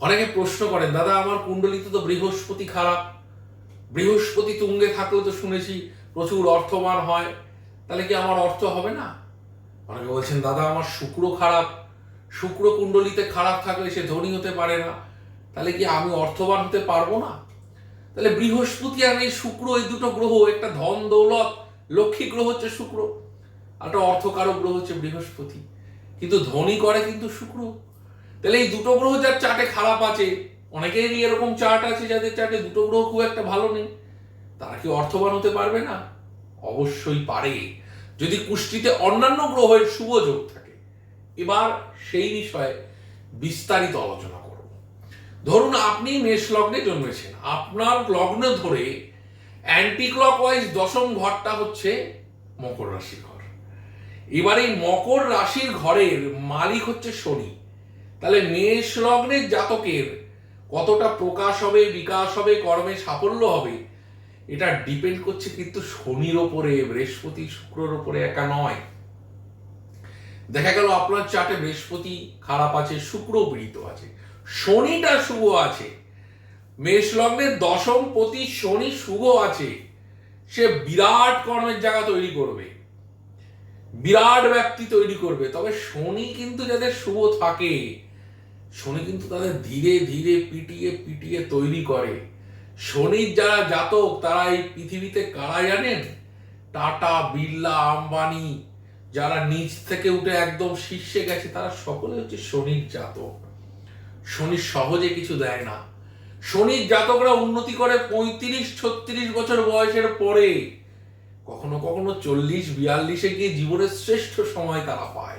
অনেকে প্রশ্ন করেন, দাদা, আমার কুণ্ডলিতে তো বৃহস্পতি খারাপ। বৃহস্পতি তুঙ্গে থাকলেও তো শুনেছি প্রচুর অর্থবান হয়। তাহলে কি আমার অর্থ হবে না? অনেকে বলছেন, দাদা, আমার শুক্র খারাপ। শুক্র কুণ্ডলিতে খারাপ থাকলে সে ধনী হতে পারে না। তাহলে কি আমি অর্থবান হতে পারব না? তাহলে বৃহস্পতি আর এই শুক্র, এই দুটো গ্রহ, একটা ধন দৌলত, লক্ষ্মী গ্রহ হচ্ছে শুক্র, আর একটা অর্থকারক গ্রহ হচ্ছে বৃহস্পতি। কিন্তু ধনী করে কিন্তু শুক্র। তাহলে এই দুটো গ্রহ যার চার্টে খারাপ আছে, অনেকেরই এরকম চার্ট আছে যাদের চার্টে দুটো গ্রহ খুব একটা ভালো নেই। তারা কি অর্থবান হতে পারবে না? অবশ্যই পারে। যদি কুষ্টিতে অন্যান্য গ্রহের শুভ যোগ থাকে, এবার সেই বিষয়ে বিস্তারিত আলোচনা করব। ধরুন আপনি মেষ লগ্নে জন্মেছেন। আপনার লগ্ন ধরে অ্যান্টি ক্লকওয়াইজ দশম ঘরটা হচ্ছে মকর রাশির ঘর। এবার এই মকর রাশির ঘরের মালিক হচ্ছে শনি। তাহলে মেষ লগ্নের জাতকের কতটা প্রকাশ হবে, বিকাশ হবে, কর্মে সাফল্য হবে, এটা ডিপেন্ড করছে কিন্তু শনির ওপরে, বৃহস্পতি শুক্রর ওপরে একা নয়। দেখা গেল আপনার চার্টে বৃহস্পতি খারাপ আছে, শুক্র পীড়িত আছে, শনিটা শুভ আছে মেষ লগ্নের দশম পতি শনি শুভ আছে, সে বিরাট কর্মের জায়গা তৈরি করবে, বিরাট ব্যক্তি তৈরি করবে, তবে শনি কিন্তু যাদের শুভ থাকে শনি কিন্তু তাদের ধীরে ধীরে পিটিয়ে পিটিয়ে তৈরি করে। শনির যারা জাতক, তারা এই পৃথিবীতে কারা জানেন? টাটা, বিড়লা, আম্বানি, যারা নিচ থেকে উঠে একদম শীর্ষে গেছে, তারা সকলে হচ্ছে শনির জাতক। শনি সহজে কিছু দেয় না। শনির জাতকরা উন্নতি করে পঁয়ত্রিশ, ছত্রিশ বছর বয়সের পরে। কখনো কখনো চল্লিশ, বিয়াল্লিশে গিয়ে জীবনের শ্রেষ্ঠ সময় তারা পায়।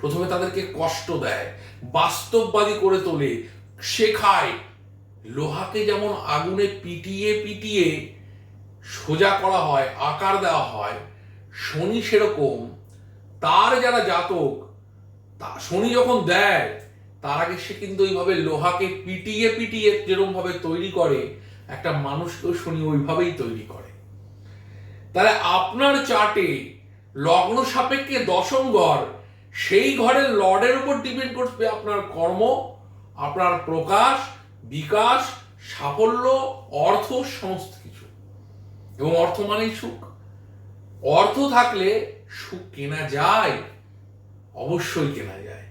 প্রথমে তাদেরকে কষ্ট দেয়, বাস্তববাদী করে তোলে, শেখায়। লোহাকে যেমন আগুনে পিটিয়ে পিটিয়ে সোজা করা হয়, আকার দেওয়া হয়, শনি সেরকম। তার যারা জাতক, তা, শনি যখন দেয়, তার আগে সে কিন্তু ওইভাবে লোহাকে পিটিয়ে পিটিয়ে যেরকম ভাবে তৈরি করে, একটা মানুষকেও শনি ওইভাবেই তৈরি করে। তাহলে আপনার চার্টে লগ্ন সাপেক্ষে দশম ঘর সেই ঘরের লর্ডের উপর ডিপেন্ড করবে আপনার কর্ম, আপনার প্রকাশ, বিকাশ, সাফল্য, অর্থ, সমস্ত কিছু। এবং অর্থ মানেই সুখ। অর্থ থাকলে সুখ কেনা যায়, অবশ্যই কেনা যায়।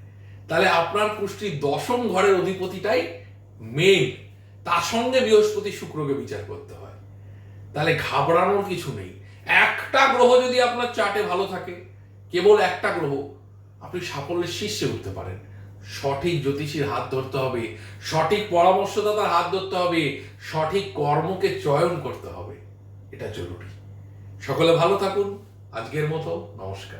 তাহলে আপনার পুষ্টির দশম ঘরের অধিপতিটাই মেন। তার সঙ্গে বৃহস্পতি শুক্রকে বিচার করতে হয়। তাহলে ঘাবড়ানোর কিছু নেই। একটা গ্রহ যদি আপনার চার্টে ভালো থাকে, কেবল একটা গ্রহ আপনি সাফল্যের শীর্ষে উঠতে পারেন। সঠিক জ্যোতিষীর হাত ধরতে হবে, সঠিক পরামর্শদাতার হাত ধরতে হবে, সঠিক কর্মকে চয়ন করতে হবে। এটা জরুরি। সকলে ভালো থাকুন। আজকের মতো নমস্কার।